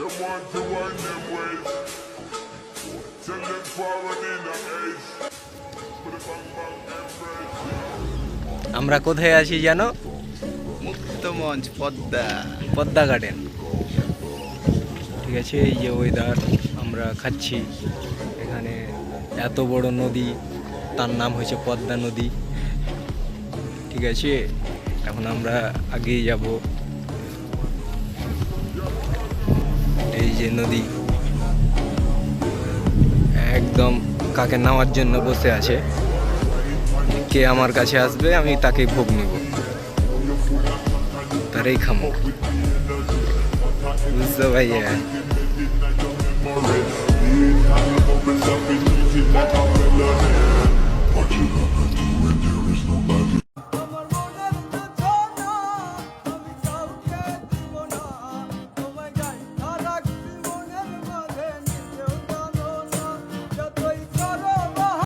want to wind them ways. Tell them forward in the age. Put a bang bang embrace. আমরা কোথায় আছি জানো মুক্তমঞ্চ Padma Padma garden ঠিক আছে এই যে ওয়েদার আমরা খাচ্ছি এখানে এত বড় নদী তার নাম হয়েছে পদ্মা নদী ঠিক আছে এখন আমরা আগেই যাব যে নদী একদম কাকে নামার জন্য বসে আছে, কে আমার কাছে আসবে আমি তাকে ভোগ নিব। তারই খামো বুঝতে ভাইয়া